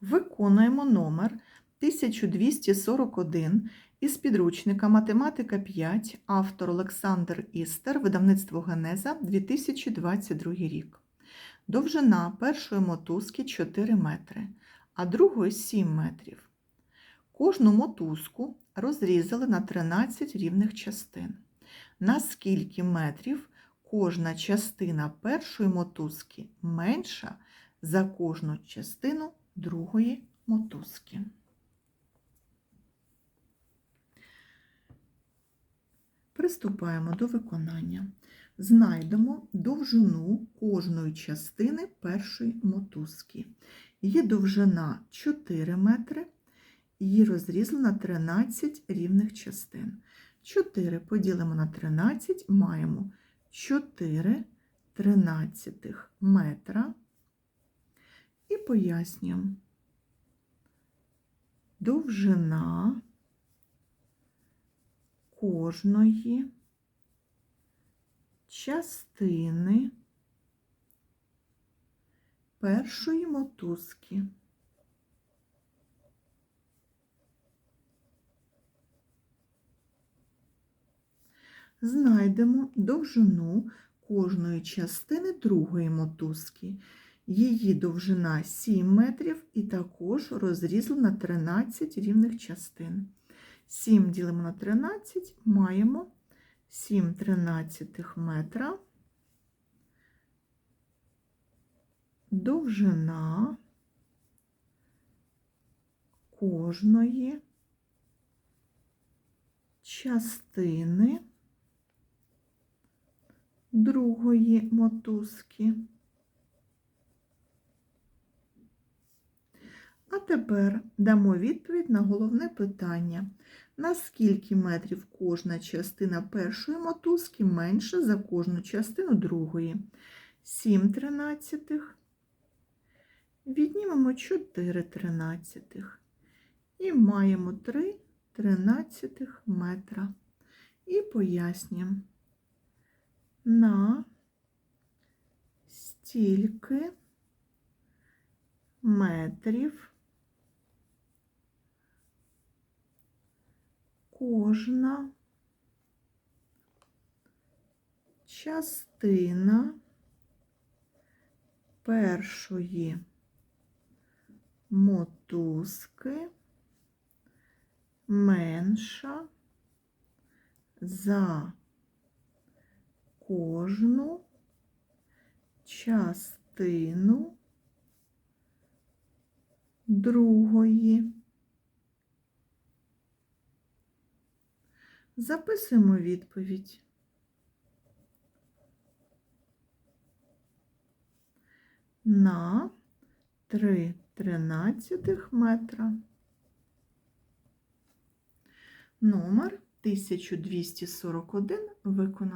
Виконуємо номер 1241 із підручника Математика 5, автор Олександр Істер, видавництво Генеза, 2022 рік. Довжина першої мотузки 4 метри, а другої 7 метрів. Кожну мотузку розрізали на 13 рівних частин. На скільки метрів кожна частина першої мотузки менша за кожну частину другої мотузки. Приступаємо до виконання. Знайдемо довжину кожної частини першої мотузки. Її довжина 4 метри, її розрізали на 13 рівних частин. 4 поділимо на 13, маємо 4 тринадцятих метра. Пояснюємо. Довжина кожної частини першої мотузки. Знайдемо довжину кожної частини другої мотузки. Її довжина 7 метрів і також розрізана на 13 рівних частин. 7 ділимо на 13, маємо 7 тринадцятих метра. Довжина кожної частини другої мотузки. А тепер дамо відповідь на головне питання. На скільки метрів кожна частина першої мотузки менша за кожну частину другої? 7 тринадцятих. Віднімемо 4 тринадцятих. І маємо 3 тринадцятих метра. І пояснюємо. На стільки метрів кожна частина першої мотузки менша за кожну частину другої. Записуємо відповідь. На 3 тринадцятих метра. Номер 1241 виконано.